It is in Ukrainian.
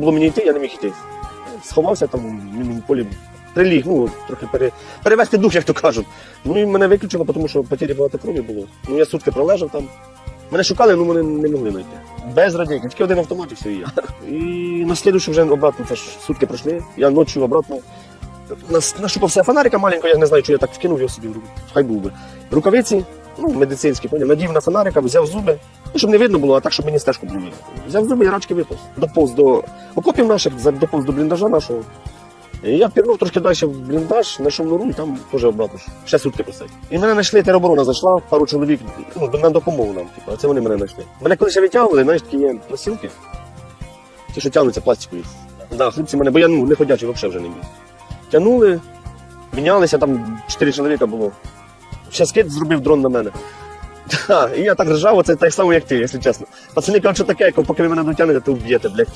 було мені йти, я не міг йти. Сховався там в полі, приліг, ну, трохи пере... перевести дух, як то кажуть. Ну і мене виключило, тому що потері багато крові було. Ну я сутки пролежав там. Мене шукали, але мене не могли знайти. Без радійки, тільки один автомат і все і я. І на слідуючий вже обратно, це ж сутки пройшли. Я ночі обратно. Нас- Нашупався фонарика маленького, я не знаю, що я так вкинув його собі в руку. Хай був би. Рукавиці, ну, медицинські, поняв, надів на фонарика, взяв зуби. Ну, щоб не видно було, а так, щоб мені стежку було видно. Взяв зуби і рачки виповз. Доповз до окопів наших, доповз до бліндажа нашого. І я пірнув трошки далі в бліндаж, знайшов нору і там теж обратно. Ще сутки просить. І мене знайшли, тероборона зайшла, пару чоловік ну, на допомогу нам. Типу, а це вони мене знайшли. Мене коли ще витягували, знаєш, такі є пластинки. Ті, що тягнуться пластикові. Да, хлопці мене, бо я ну, не ходячий взагалі вже не міг. Тягнули, мінялися, там чотири чоловіка було. Ще зробив дрон на мене. Та, і я так ржав, оце так само, як ти, якщо чесно. Пацани кажуть, що таке, поки ви мене дотягнете, то вб'єте, блядь.